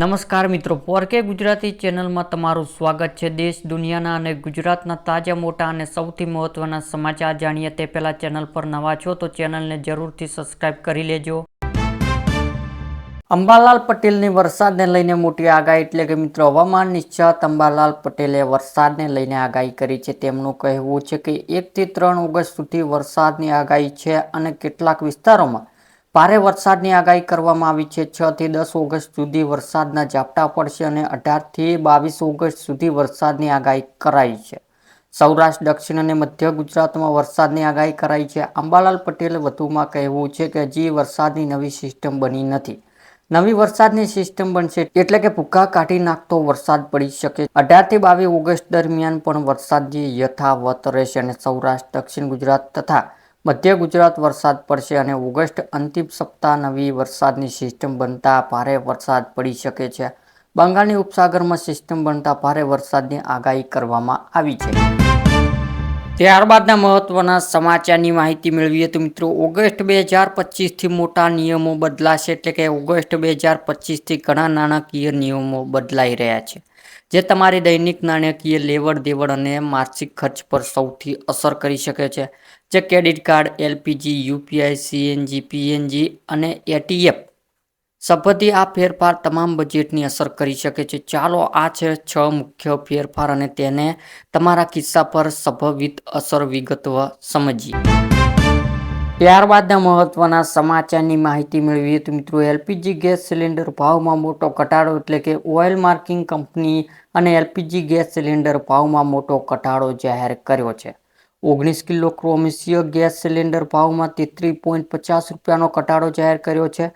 નમસ્કાર મિત્રો, પોરકે ગુજરાતી ચેનલમાં તમારું સ્વાગત છે. દેશ, દુનિયાના અને ગુજરાતના તાજા, મોટા અને સૌથી મહત્વના સમાચાર જાણીએ તે પહેલાં ચેનલ પર નવા છો તો ચેનલને જરૂરથી સબસ્ક્રાઇબ કરી લેજો. અંબાલાલ પટેલની વરસાદને લઈને મોટી આગાહી એટલે કે મિત્રો, હવામાન નિષ્ણાત અંબાલાલ પટેલે વરસાદને લઈને આગાહી કરી છે. તેમનું કહેવું છે કે એકથી ત્રણ ઓગસ્ટ સુધી વરસાદની આગાહી છે અને કેટલાક વિસ્તારોમાં ભારે વરસાદની આગાહી કરવામાં આવી છે. છ થી દસ ઓગસ્ટ સુધી વરસાદના ઝાપટા પડશે અને અઢારથી બાવીસ ઓગસ્ટ સુધી વરસાદની આગાહી કરાઈ છે. સૌરાષ્ટ્ર, દક્ષિણ અને મધ્ય ગુજરાતમાં વરસાદની આગાહી કરાઈ છે. અંબાલાલ પટેલે વધુમાં કહેવું છે કે હજી વરસાદની નવી સિસ્ટમ બની નથી. નવી વરસાદની સિસ્ટમ બનશે એટલે કે ભૂકા કાઢી નાખતો વરસાદ પડી શકે. અઢારથી બાવીસ ઓગસ્ટ દરમિયાન પણ વરસાદ યથાવત રહેશે અને સૌરાષ્ટ્ર, દક્ષિણ ગુજરાત તથા મધ્ય ગુજરાત વરસાદ પડશે અને ઓગસ્ટ અંતિમ સપ્તાહ નવી વરસાદની સિસ્ટમ બનતા ભારે વરસાદ પડી શકે છે. બંગાળની ઉપસાગરમાં સિસ્ટમ બનતા ભારે વરસાદની આગાહી કરવામાં આવી છે. ત્યારબાદના મહત્વના સમાચારની માહિતી મેળવીએ તો મિત્રો, ઓગસ્ટ બે હજાર પચીસથી મોટા નિયમો બદલાશે એટલે કે ઓગસ્ટ બે હજાર પચીસથી ઘણા નાણાકીય નિયમો બદલાઈ રહ્યા છે. જે તમારી દૈનિક નાણાકીય લેવડ દેવડ અને માસિક ખર્ચ પર સૌથી અસર કરી શકે છે, જે credit card, LPG, UPI, CNG, PNG અને એટીએફ સંબંધી આ ફેરફાર તમામ બજેટની અસર કરી શકે છે. ચાલો આ છે છ મુખ્ય ફેરફાર અને તેને તમારા કિસ્સા પર સંભવિત અસર વિગતવાર સમજીએ. ત્યારબાદના મહત્વના સમાચારની માહિતી મેળવીએ તો મિત્રો, એલપીજી ગેસ સિલિન્ડર ભાવમાં મોટો ઘટાડો એટલે કે ઓઇલ માર્કિંગ કંપની અને એલપીજી ગેસ સિલિન્ડર ભાવમાં મોટો ઘટાડો જાહેર કર્યો છે. ઓગણીસ કિલો ક્રોમિસિય ગેસ સિલિન્ડર ભાવમાં તેત્રીસ પોઈન્ટ પચાસ રૂપિયાનો ઘટાડો જાહેર કર્યો છે.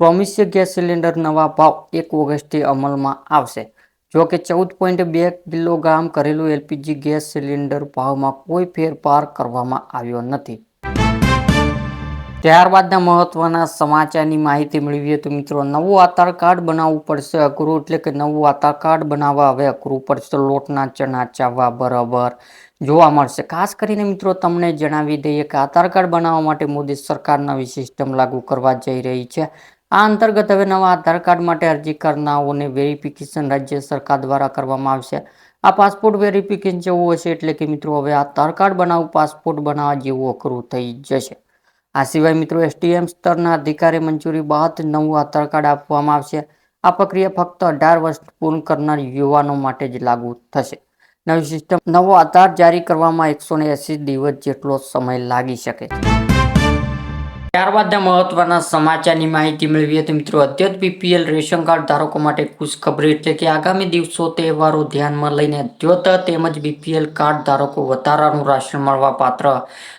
ક્રોમિસિય ગેસ સિલિન્ડર નવા ભાવ એક ઓગસ્ટથી અમલમાં આવશે. જો કે ચૌદ પોઈન્ટ બે કિલોગ્રામ કરેલું એલપીજી ગેસ સિલિન્ડર ભાવમાં કોઈ ફેરફાર કરવામાં આવ્યો નથી. ત્યારબાદના મહત્વના સમાચારની માહિતી મેળવીએ તો મિત્રો, નવું આધાર કાર્ડ બનાવવું પડશે અઘરું, એટલે કે નવું આધાર કાર્ડ બનાવવા હવે અઘરું પડશે, લોટના ચણા ચાવવા બરાબર જોવા મળશે. ખાસ કરીને મિત્રો, તમને જણાવી દઈએ કે આધાર કાર્ડ બનાવવા માટે મોદી સરકાર નવી સિસ્ટમ લાગુ કરવા જઈ રહી છે. આ અંતર્ગત હવે નવા આધાર કાર્ડ માટે અરજી કરનારાઓને વેરિફિકેશન રાજ્ય સરકાર દ્વારા કરવામાં આવશે. આ પાસપોર્ટ વેરિફિકેશન જેવું હશે, એટલે કે મિત્રો, હવે આધાર કાર્ડ બનાવવું પાસપોર્ટ બનાવવા જેવું અઘરું થઈ જશે. આ સિવાય મિત્રો એસટીએમ સ્તરના અધિકારી મંજૂરી બાદ નવું આધાર કાર્ડ આપવામાં આવશે. આ પ્રક્રિયા ફક્ત અઢાર વર્ષ પૂર્ણ કરનાર યુવાનો માટે જ લાગુ થશે. નવી સિસ્ટમ, નવો આધાર જારી કરવામાં એકસો એસી દિવસ જેટલો સમય લાગી શકે છે. ત્યારબાદ મહત્વના સમાચારની માહિતી મેળવીએ તો મિત્રો અદ્યત બીપીએલ રેશન કાર્ડ ધારકો માટે ખુશખબરી એટલે કે આગામી દિવસો તહેવારો ધ્યાનમાં લઈને અદ્યત તેમજ બીપીએલ કાર્ડ ધારકો વધારાનું રાશન મળવા પાત્ર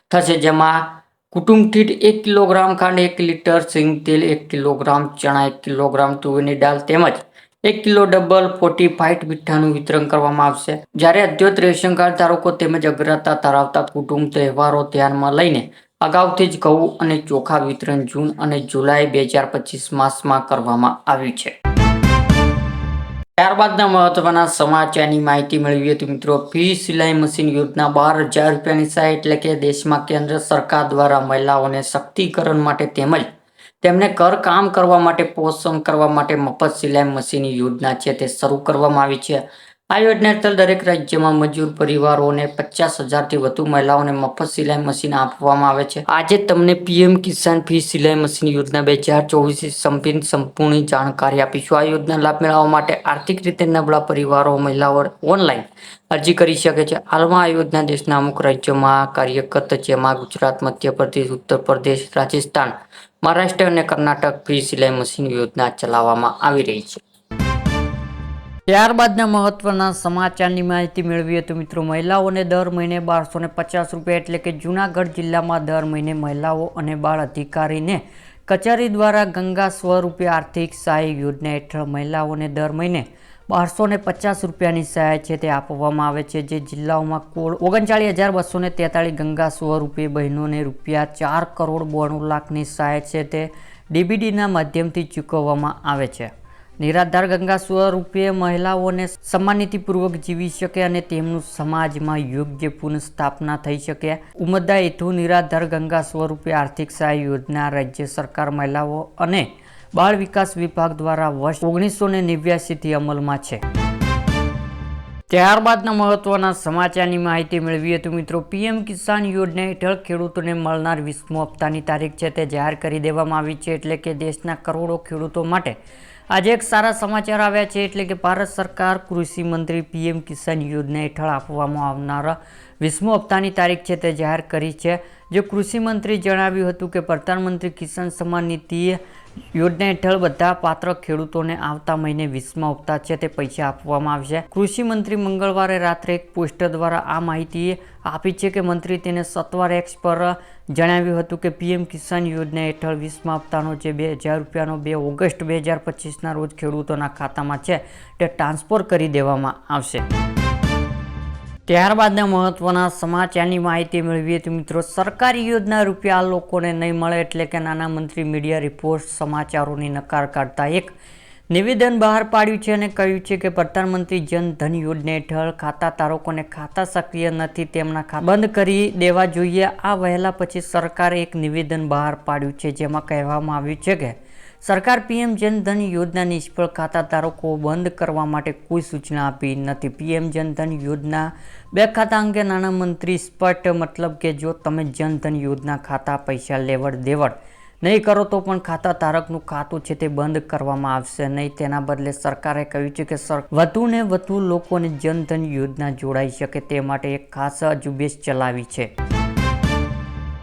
થશે. જેમાં કુટુંબ કીટ એક કિલોગ્રામ ખાંડ, એક લીટર સિંગ તેલ, એક કિલોગ્રામ ચણા, એક કિલોગ્રામ તુવેરની દાળ તેમજ એક કિલો ડબલ ફોર્ટી ફાઇટ મીઠાનું વિતરણ કરવામાં આવશે. જ્યારે અદ્યત રેશન કાર્ડ ધારકો તેમજ અગ્રતા ધરાવતા કુટુંબ તહેવારો ધ્યાનમાં લઈને અગાઉથી જ ઘઉં અને ચોખા વિતરણ જૂન અને જુલાઈ બે હજાર પચીસ માસમાં કરવામાં આવ્યું છે. ત્યારબાદના મહત્વના સમાચારની માહિતી મેળવીએ તો મિત્રો. ફી સિલાઈ મશીન યોજના બાર હજાર રૂપિયાની સહાય એટલે કે દેશમાં કેન્દ્ર સરકાર દ્વારા મહિલાઓને સક્તિકરણ માટે તેમજ તેમને ઘર કામ કરવા માટે, પોષણ કરવા માટે મફત સિલાઈ મશીન યોજના છે તે શરૂ કરવામાં આવી છે. આ યોજના હેઠળ દરેક રાજ્યમાં મજૂર પરિવારોને પચાસ હજારથી વધુ મહિલાઓને મફત સિલાઈ મશીન આપવામાં આવે છે. આજે તમને પીએમ કિસાન ફી સિલાઈ મશીન યોજના બે હજાર ચોવીસ સંપીન સંપૂર્ણ જાણકારી આપીશું. આ યોજના લાભ મેળવવા માટે આર્થિક રીતે નબળા પરિવારો, મહિલાઓ ઓનલાઈન અરજી કરી શકે છે. હાલમાં આ યોજના દેશના અમુક રાજ્યોમાં કાર્યરત છે. જેમાં ગુજરાત, મધ્યપ્રદેશ ઉત્તર પ્રદેશ રાજસ્થાન, મહારાષ્ટ્ર અને કર્ણાટક ફ્રી સિલાઈ મશીન યોજના ચલાવવામાં આવી રહી છે. ત્યારબાદના મહત્વના સમાચારની માહિતી મેળવીએ તો મિત્રો, મહિલાઓને દર મહિને બારસો પચાસ રૂપિયા એટલે કે જૂનાગઢ જિલ્લામાં દર મહિને મહિલાઓ અને બાળ અધિકારીને કચેરી દ્વારા ગંગા સ્વરૂપે આર્થિક સહાય યોજના હેઠળ મહિલાઓને દર મહિને બારસો પચાસ રૂપિયાની સહાય છે તે આપવામાં આવે છે. જે જિલ્લાઓમાં કુલ ઓગણચાળીસ હજાર બસો તેતાળીસ ગંગા સ્વરૂપે બહેનોને રૂપિયા ચાર કરોડ બોણું લાખની સહાય છે તે ડીબીડીના માધ્યમથી ચૂકવવામાં આવે છે. નિરાધાર ગંગા સ્વરૂપે મહિલાઓને સન્માનિતિપૂર્વક જીવી શકે અને તેમનું સમાજમાં યોગ્ય પુનઃસ્થાપના થઈ શકે. ઉમદા હેતુ નિરાધાર ગંગા સ્વરૂપે આર્થિક સહાય યોજના રાજ્ય સરકાર મહિલાઓ અને બાળ વિકાસ વિભાગ દ્વારા વર્ષ ઓગણીસો ને નેવ્યાસીથી અમલમાં છે. ત્યારબાદના મહત્વના સમાચારની માહિતી મેળવીએ તો મિત્રો, પીએમ કિસાન યોજના હેઠળ ખેડૂતોને મળનાર વીસમો હપ્તાની તારીખ છે તે જાહેર કરી દેવામાં આવી છે એટલે કે દેશના કરોડો ખેડૂતો માટે આજે એક સારા સમાચાર આવ્યા છે એટલે કે ભારત સરકાર કૃષિ મંત્રી પીએમ કિસાન યોજના હેઠળ આપવામાં આવનારા વીસમો હપ્તાની તારીખ છે તે જાહેર કરી છે. જે કૃષિમંત્રી જણાવ્યું હતું કે પ્રધાનમંત્રી કિસાન સન્માન નીતિ યોજના હેઠળ બધા પાત્ર ખેડૂતોને આવતા મહિને વીસમા હપ્તા છે તે પૈસા આપવામાં આવશે. કૃષિ મંત્રી મંગળવારે રાત્રે એક પોસ્ટર દ્વારા આ માહિતી આપી છે કે મંત્રી તેને સત્વાર એક્સ પર જણાવ્યું હતું કે પીએમ કિસાન યોજના હેઠળ વીસમા હપ્તાનો જે બે હજાર રૂપિયાનો બે ઓગસ્ટ બે હજાર પચીસના રોજ ખેડૂતોના ખાતામાં છે તે ટ્રાન્સફર કરી દેવામાં આવશે. ત્યારબાદના મહત્વના સમાચારની માહિતી મેળવીએ તો મિત્રો, સરકારી યોજના રૂપિયા લોકોને નહીં મળે એટલે કે નાના મંત્રી મીડિયા રિપોર્ટ સમાચારોની નકાર કાઢતા એક નિવેદન બહાર પાડ્યું છે અને કહ્યું છે કે પ્રધાનમંત્રી જન ધન યોજના હેઠળ ખાતા ધારકોને ખાતા સક્રિય નથી, તેમના ખાતા બંધ કરી દેવા જોઈએ. આ વહેલા પછી સરકારે એક નિવેદન બહાર પાડ્યું છે, જેમાં કહેવામાં આવ્યું છે કે સરકાર પીએમ જનધન યોજના નિષ્ફળ ખાતાધારકો બંધ કરવા માટે કોઈ સૂચના આપી નથી. પીએમ જનધન યોજના બે ખાતા અંગે નાણાં મંત્રી સ્પષ્ટ મતલબ કે જો તમે જનધન યોજના ખાતા પૈસા લેવડ દેવડ નહીં કરો તો પણ ખાતા ધારકનું ખાતું છે તે બંધ કરવામાં આવશે નહીં. તેના બદલે સરકારે કહ્યું છે કે સર વધુને વધુ લોકોને જનધન યોજના જોડાઈ શકે તે માટે એક ખાસ ઝુંબેશ ચલાવી છે.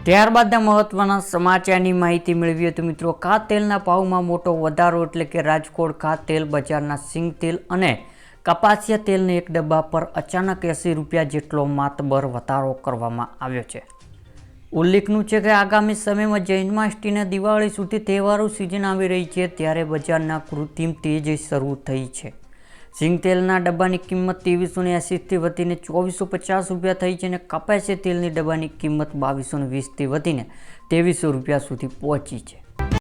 ત્યારબાદના મહત્વના સમાચારની માહિતી મેળવીએ તો મિત્રો. કા તેલના ભાવમાં મોટો વધારો એટલે કે રાજકોટ કા તેલ બજારના સિંગ તેલ અને કપાસિયા તેલને એક ડબ્બા પર અચાનક એંસી રૂપિયા જેટલો માતબર વધારો કરવામાં આવ્યો છે. ઉલ્લેખનું છે કે આગામી સમયમાં જન્માષ્ટમીને દિવાળી સુધી તહેવારો સિઝન આવી રહી છે, ત્યારે બજારના કૃત્રિમ તેજ શરૂ થઈ છે. સિંગ તેલના ડબ્બાની કિંમત ત્રેવીસો ને એંસીથી વધીને ચોવીસો પચાસ રૂપિયા થઈ છે અને કપાસિયા તેલની ડબ્બાની કિંમત બાવીસો ને વીસથી વધીને ત્રેવીસો રૂપિયા સુધી પહોંચી છે.